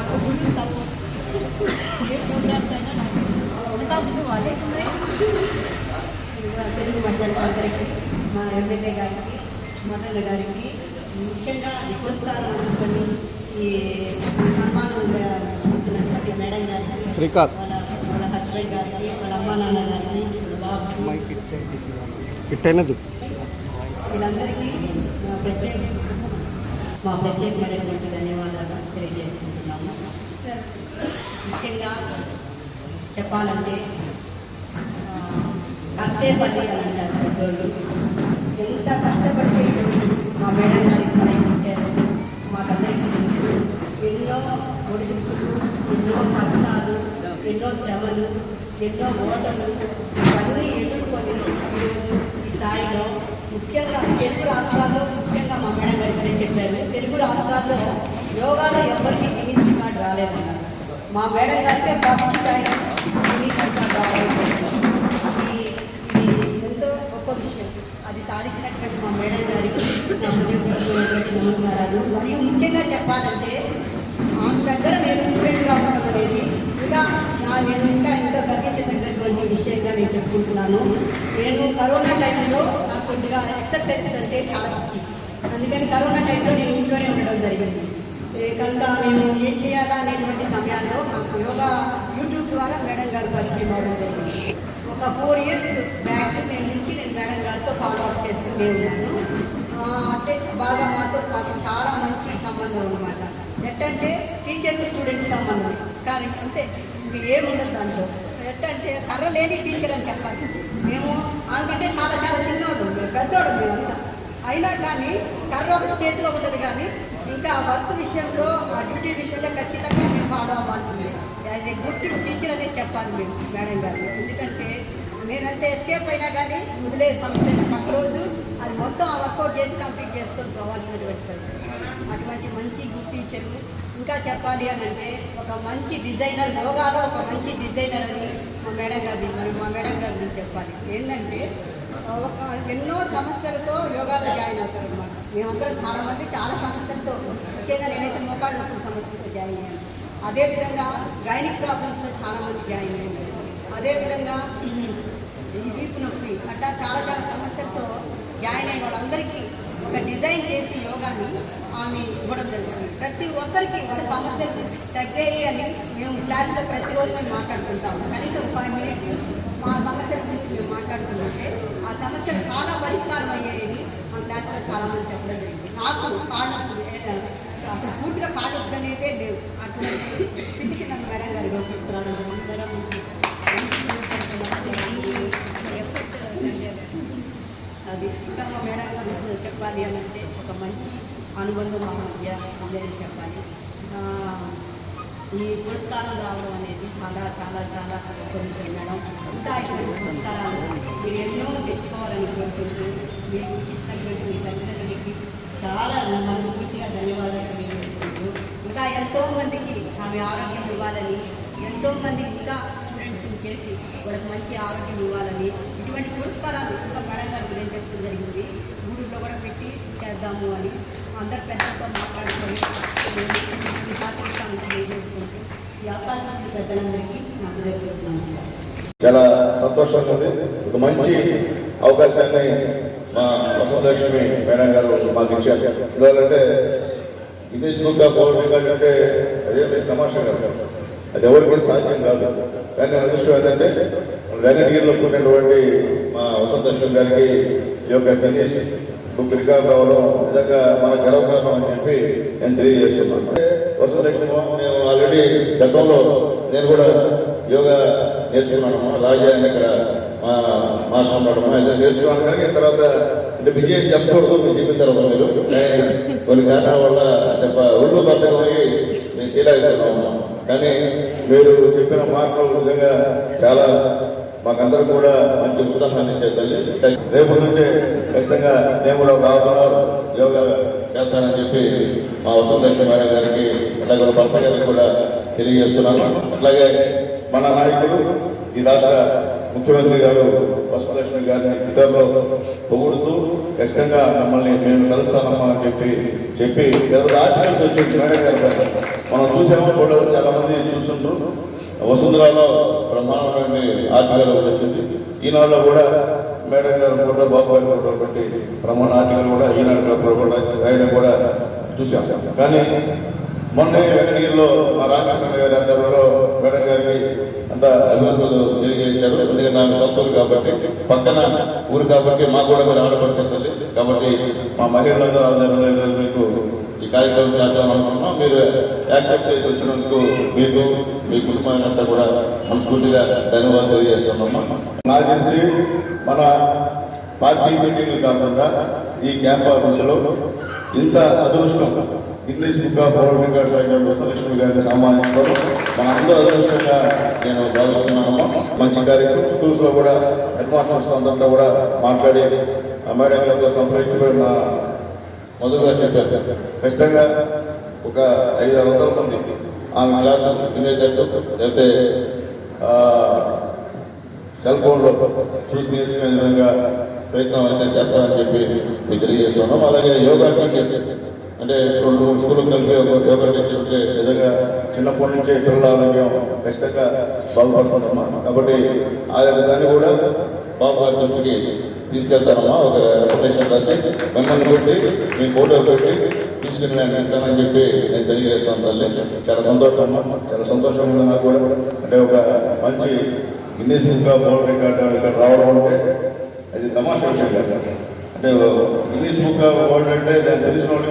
నాకు full support ఏ programmes అయినా నాకు మిగతా ముందు వాళ్ళే. తెలుగు మధ్యాహ్నం మా ఎమ్మెల్యే గారికి మదన్న గారికి ముఖ్యంగా పురస్కారం అందుకొని ఈ సన్మానం అందుతున్నటువంటి మేడం గారికి శ్రీకాంత్. వాళ్ళ హస్బెండ్ గారికి వాళ్ళ అమ్మా నాన్న గారికి ఇట్టైనది వీళ్ళందరికీ మా ప్రత్యేక మా ప్రత్యేకమైనటువంటి ధన్యవాదాలు. తెలియజేసుకుంటున్నాము. ముఖ్యంగా చెప్పాలంటే ఆ, కష్టే పని అని అంటారు పెద్దోళ్ళు. ఎంత కష్టపడితే మా మేడం గారి స్థాయికి ఇచ్చారు. మాకందరికీ తెలుసు. ఎన్నో ఒడిదుడుకులు ఎన్నో కష్టాలు ఎన్నో శ్రమలు ఎన్నో ఓటములు ఇవన్నీ ఎదుర్కొని ఈరోజు ఈ స్థాయిలో ముఖ్యంగా తెలుగు రాష్ట్రాల్లో ముఖ్యంగా మా మేడం గారు చెప్పారు. తెలుగు రాష్ట్రాల్లో యోగాలో ఎవరికి గిన్నీస్ రికార్డ్ రాలేదన్నారు మా మేడం గారితే ఫస్ట్ టైం గిన్నీస్ రికార్డ్ రాలేదు. అది ఇది ఎంతో గొప్ప విషయం. అది సాధించినటువంటి మా మేడం గారికి నా హృదయపూర్వకమైనటువంటి నమస్కారాలు. మరియు ముఖ్యంగా చెప్పాలంటే ఆమె దగ్గర నేను స్టూడెంట్గా ఉండడం అనేది ఇంకా నా నేను ఇంకా ఎంతో గర్వించదగినటువంటి విషయంగా నేను చెప్పుకుంటున్నాను. నేను కరోనా టైంలో నాకు కొద్దిగా ఎక్సర్సైజెస్ అంటే చాలా అందుకని కరోనా టైంలో నేను ఇంట్లోనే ఉండడం జరిగింది. కనుక నేను ఏం చేయాలా అనేటువంటి సమయాల్లో నాకు యోగా యూట్యూబ్ ద్వారా మేడం గారు పరిచయం అవడం జరిగింది. ఒక ఫోర్ ఇయర్స్ బ్యాక్ నేను నుంచి నేను మేడం గారితో ఫాలో అప్ చేస్తూనే ఉన్నాను. అంటే బాగా మాతో మాకు చాలా మంచి సంబంధం అనమాట ఎట్టంటే టీచర్ స్టూడెంట్ సంబంధం. కానీ అంతే ఇంక ఏముండదు దాంట్లో. ఎట్టంటే కర్ర లేని టీచర్ అని చెప్పాలి. మేము అనుకంటే చాలా చాలా చిన్నోడు పెద్దోడు మేమంతా. అయినా కానీ కర్ర ఒకటి చేతిలో ఉంటుంది కానీ ఇంకా వర్క్ విషయంలో ఆ డ్యూటీ విషయంలో ఖచ్చితంగా మేము ఫాలో అవ్వాల్సిందే. యాజ్ ఏ గుడ్ టీచర్ అనే చెప్పాలి మేము మేడం గారు. ఎందుకంటే నేనంతా ఎస్కేప్ అయినా కానీ వదిలే ఫంక్షన్. పక్క రోజు అది మొత్తం ఆ వర్కౌట్ చేసి కంప్లీట్ చేసుకొని పోవాల్సినటువంటి పరిస్థితి. అటువంటి మంచి గుడ్ టీచర్ ఇంకా చెప్పాలి అని అంటే ఒక మంచి డిజైనర్ యోగాలో ఒక మంచి డిజైనర్ అని మా మేడం గారిని మరి మా మేడం గారిని చెప్పాలి. ఏంటంటే ఒక ఎన్నో సమస్యలతో యోగాలో జాయిన్ అవుతారు అన్నమాట మేమందరం చాలా మంది చాలా సమస్యలతో ముఖ్యంగా నేనైతే మోకాళ్ళు నొప్పుల సమస్యతో జాయిన్ అయ్యాను. అదేవిధంగా గైనిక్ ప్రాబ్లమ్స్తో చాలా మంది జాయిన్ అయ్యాను అదేవిధంగా ఈ వీపు నొప్పి అట్లా చాలా చాలా సమస్యలతో జాయిన్ అయిన వాళ్ళందరికీ ఒక డిజైన్ చేసి యోగాని ఆమె ఇవ్వడం జరుగుతుంది ప్రతి ఒక్కరికి వాళ్ళ సమస్యలు తగ్గాయి అని మేము క్లాస్లో ప్రతిరోజు మేము మాట్లాడుకుంటాము. కనీసం ఫైవ్ మినిట్స్ మా సమస్యల గురించి మేము మాట్లాడుతుంటే ఆ సమస్యలు చాలా పరిష్కారం అయ్యాయని క్లాస్లో చాలామంది చెప్పడం జరిగింది. నాకు కాళ్ళప్పుడు అసలు పూర్తిగా కాళ్ళప్పుడు అనేవే లేవు. అటువంటి స్థితికి నన్ను మేడం గారు తీసుకురావడం జరిగింది. మేడం అది ఇంకా మేడం గారు చెప్పాలి అని అంటే ఒక మంచి అనుబంధం మా మధ్య ఉందని చెప్పాలి. ఈ పురస్కారం రావడం అనేది చాలా చాలా చాలా గొప్ప విషయం మేడం. ఇంకా ఇటువంటి పురస్కారాలు మీరు ఎన్నో తెచ్చుకోవాలని కోరుకుంటూ మీరు ఇచ్చినటువంటి మీ తల్లిదండ్రులకి చాలా మనస్ఫూర్తిగా ధన్యవాదాలు తెలియజేసుకుంటూ ఇంకా ఎంతోమందికి ఆమె ఆరోగ్యం ఇవ్వాలని ఎంతోమందికి ఇంకా స్టూడెంట్స్ని చేసి వాళ్ళకి మంచి ఆరోగ్యం ఇవ్వాలని ఇటువంటి పురస్కారాలు ఇంకా మేడం గారు ఉదయం చెప్పడం జరిగింది? గూడూరులో కూడా పెట్టి చేద్దాము అని అందరు పెద్దలతో మాట్లాడుకొని చాలా సంతోషంగా ఉంది. ఒక మంచి అవకాశాన్ని మా వసంతలక్ష్మి మేడం గారు మాకు ఇచ్చారు. ఎందుకంటే Guinness book of world record అంటే అదే తమాషా కాదు. అది ఎవరికి కూడా సాధ్యం కాదు. కానీ అదృష్టం ఏంటంటే వెనగిరిలో పుట్టినటువంటి మా వసంతలక్ష్మి గారికి ఈ యొక్క గిన్నీస్ బుక్ రికార్డ్ అవ్వడం నిజంగా మన గర్వకారణం అని చెప్పి నేను తెలియజేస్తున్నాను. వసంతలక్ష్మి నేను ఆల్రెడీ గతంలో నేను కూడా యోగా నేర్చుకున్నాను. రాజా ఇక్కడ మా మాసం ఉండడం అయితే నేర్చుకున్నాను. కానీ తర్వాత అంటే విజయం చెప్పకూడదు. మీరు చెప్పిన తర్వాత మీరు. కొన్ని కారణాల వల్ల అంటే ఒళ్ళు బద్దకమయ్యి నేను చేయలేకపోతున్నాను కానీ మీరు చెప్పిన మాటలు నిజంగా చాలా మాకందరూ కూడా మంచి ఉత్సాహాన్ని ఇచ్చే తల్లి. రేపటి నుంచే ఖచ్చితంగా నేను కూడా ఒక యోగా చేస్తానని చెప్పి మా వసంత మేడం గారికి అలాగే భర్త గారికి కూడా తెలియజేస్తున్నాను. అట్లాగే మన నాయకుడు ఈ రాష్ట్ర ముఖ్యమంత్రి గారు వసంతలక్ష్మి గారిని ట్విట్టర్లో పొగుడుతూ ఖచ్చితంగా మమ్మల్ని మేము కలుస్తానమ్మా అని చెప్పి చెప్పి ఆర్టికల్స్ వచ్చి మేడం గారు మనం చూసామో చూడలేదు. చాలామంది చూస్తుంటారు వసుంధరాలో బ్రహ్మాండమైన ఆర్టికల్ ఒకటి వచ్చింది. ఈనాడులో కూడా మేడం గారు ఫోటో బాబు గారి ఫోటో పెట్టి బ్రహ్మాండ ఆర్టికల్ కూడా ఈనాడు పేపర్ కూడా రాసి- రాయడం కూడా చూసాం కానీ మొన్న వెంకటగిరిలో మా రామకృష్ణ గారి ఆధ్వర్యంలో మేడం గారికి అంత అభినందనలు తెలియజేశారు ఎందుకంటే నాకు సొంత కాబట్టి పక్కన ఊరు కాబట్టి మా కూడా మీరు ఆడపడుతుంది కాబట్టి మా మహిళలందరూ ఆధ్వర్యంలో మీకు ఈ కార్యక్రమం చేద్దాం అనుకున్నాం మీరు యాక్సెప్ట్ చేసి వచ్చినందుకు మీకు మీ కుటుంబాన్ని అంతా కూడా మనస్ఫూర్తిగా ధన్యవాదాలు తెలియజేస్తున్నాం. నాకు తెలిసి మన పార్టీ మీటింగ్ కాకుండా ఈ క్యాంప్ ఆఫీసులో ఇంత అదృష్టం English book of world records అయిన వసలక్ష్మి గారిని సన్మానించడం మన అందరూ అదృష్టంగా నేను భావిస్తున్నాను. మంచి కార్యక్రమం స్కూల్స్లో కూడా హెడ్మాస్టర్స్ అందరితో కూడా మాట్లాడి ఆ మేడం గారితో సంప్రదించి మా మొదలుగా చెప్పారు ఖచ్చితంగా ఒక ఐదు ఆరు వందల మంది ఆమె క్లాసు వినేటట్టు లేకపోతే సెల్ ఫోన్లో చూసి నేర్చుకునే విధంగా ప్రయత్నం అయితే చేస్తామని చెప్పి మీకు తెలియజేస్తున్నాం అలాగే యోగా టీచర్స్ అంటే రెండు మూడు స్కూళ్ళు కలిపి ఒక యోగా టీచర్ ఉంటే నిజంగా చిన్నప్పటి నుంచే పిల్లల ఆరోగ్యం ఖచ్చితంగా బాగుపడుతుందమ్మా. కాబట్టి ఆ యొక్క దాన్ని కూడా బాబు గారి దృష్టికి తీసుకెళ్తానమ్మా. ఒక అప్లికేషన్ రాసి మిమ్మల్ని పెట్టి మీ ఫోటో పెట్టి తీసుకుని నేను ఇస్తానని చెప్పి నేను తెలియజేస్తాను తల్లి. చాలా సంతోషం అమ్మా చాలా సంతోషం ఉంది నాకు కూడా. అంటే ఒక మంచి Guinness book of world record ఇక్కడ రావడం అంటే అది తమాషా విషయం కాదు. అంటే గిన్నీస్ బుక్ ఆఫ్ వరల్డ్ అంటే దాన్ని తెలిసిన వాళ్ళకి